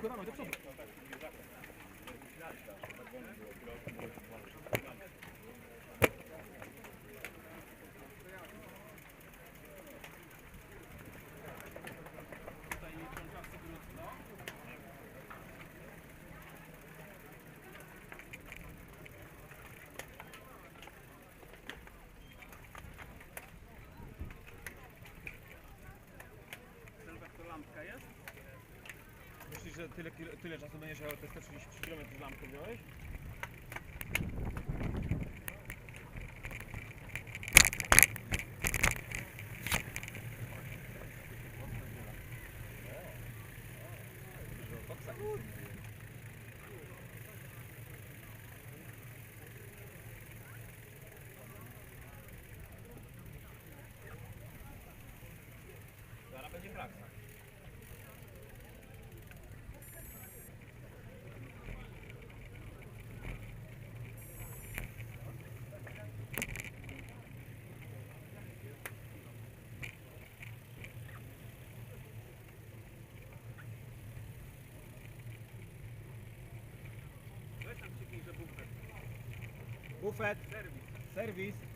Tylko na to, co? Że tyle, tyle czasu będziesz jechał te 133 km lampkę wziąłeś? Zaraz będzie fraksa. O fed, Serviço.